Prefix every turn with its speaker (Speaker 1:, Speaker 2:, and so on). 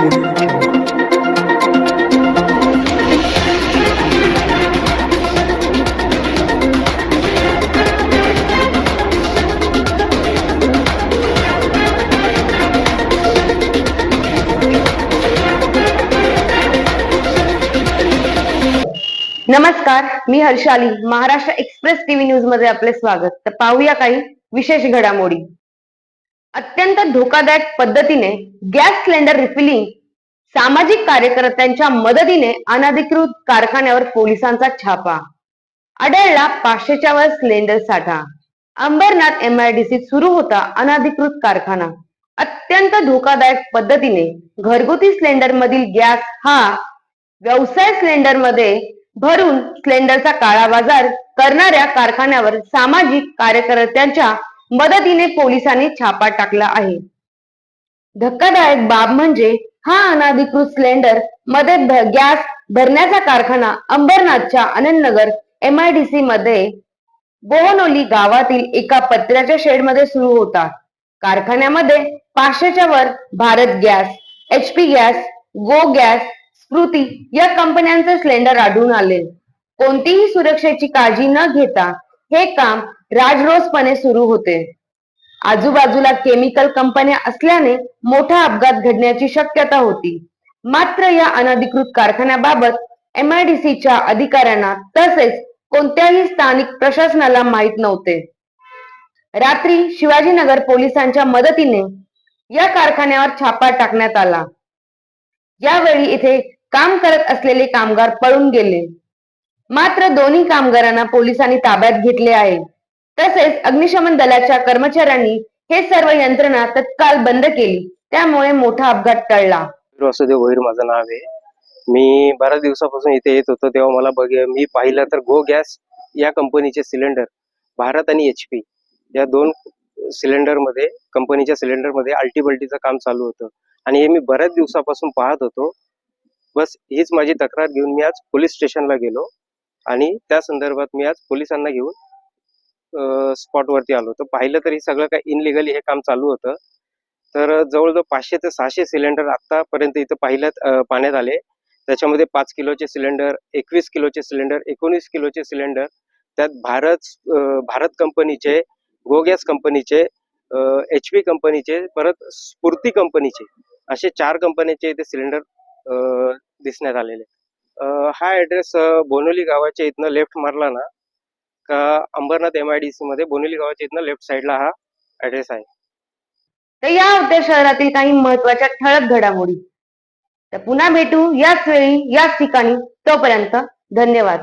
Speaker 1: नमस्कार मी Harshali Maharashtra express TV न्यूजमध्ये आपले स्वागत. तर पाहूया काही विशेष घडामोडी. अत्यंत धोकादायक पद्धतीने गॅस सिलेंडर रिफिलिंग सामाजिक कार्यकर्त्यांच्या मदतीने अनधिकृत कारखान्यावर पोलिसांचा छापा. आढळला पाचशेच्या वर सिलेंडर साठा. अंबरनाथ एमआयडीसी सुरू होता अनधिकृत कारखाना. अत्यंत धोकादायक पद्धतीने घरगुती सिलेंडर मधील गॅस हा व्यवसाय सिलेंडरमध्ये भरून सिलेंडरचा काळा बाजार करणाऱ्या कारखान्यावर सामाजिक कार्यकर्त्यांच्या मदतीने पोलिसांनी छापा टाकला आहे. धक्कादायक बाब म्हणजे हा अनाधिकृत सिलेंडरमध्ये गॅस भरण्याचा कारखाना अंबरनाथच्या आनंदनगर एमआयडीसी मध्ये बोहनोली गावातील एका पत्र्याच्या शेडमध्ये सुरू होता. कारखान्यामध्ये पाचशेच्या वर Bharat gas H P gas go gas Smriti या कंपन्यांचे सिलेंडर आढळून आले. कोणतीही सुरक्षेची काळजी न घेता हे काम राजरोसपणे सुरू होते. आजूबाजूला केमिकल कंपन्या असल्याने मोठा अपघात घडण्याची शक्यता होती. मात्र या अनधिकृत कारखान्याबाबत एमआयडीसीच्या अधिकाऱ्यांना तसेच कोणत्याही स्थानिक प्रशासनाला माहीत नव्हते. रात्री शिवाजीनगर पोलिसांच्या मदतीने या कारखान्यावर छापा टाकण्यात आला. यावेळी इथे काम करत असलेले कामगार पळून गेले. मात्र दोन्ही कामगारांना पोलिसांनी ताब्यात घेतले आहे. तसेच अग्निशमन दलाच्या कर्मचाऱ्यांनी हे सर्व यंत्रणा तत्काळ बंद केली. त्यामुळे मोठा अपघात टळला.
Speaker 2: वासुदेव भोईर माझं नाव आहे. मी बऱ्याच दिवसापासून इथे येत होतो तेव्हा मला बघ मी पाहिलं तर गो गॅस या कंपनीचे सिलेंडर भारत आणि एच पी या दोन सिलेंडरमध्ये कंपनीच्या सिलेंडरमध्ये अल्टीबल्टीचं काम चालू होतं. आणि हे मी बऱ्याच दिवसापासून पाहत होतो. बस हीच माझी तक्रार घेऊन मी आज पोलीस स्टेशनला गेलो. आणि त्या संदर्भात मी आज पोलिसांना घेऊन स्पॉट वरती आलो. तर पाहिलं तर हे सगळं काही इनलिगली हे काम चालू होतं. तर जवळजवळ पाचशे ते सहाशे सिलेंडर आतापर्यंत इथं पाहिल्यात पाण्यात आले. त्याच्यामध्ये पाच किलोचे सिलेंडर एकवीस किलोचे सिलेंडर एकोणीस किलोचे सिलेंडर त्यात भारत भारत कंपनीचे गो गॅस कंपनीचे एच पी कंपनीचे परत स्फूर्ती कंपनीचे असे चार कंपनीचे इथे सिलेंडर दिसण्यात आलेले. हा ऍड्रेस बोनोली गावाच्या इथनं लेफ्ट मारला ना Ambernath M I D C मध्ये बोनेली गावाच्या इथनं लेफ्ट साईडला हा ऍड्रेस आहे.
Speaker 1: तर या होत्या शहरातील काही महत्त्वाच्या ठळक घडामोडी. तर पुन्हा भेटू याच वेळी याच ठिकाणी. तोपर्यंत धन्यवाद.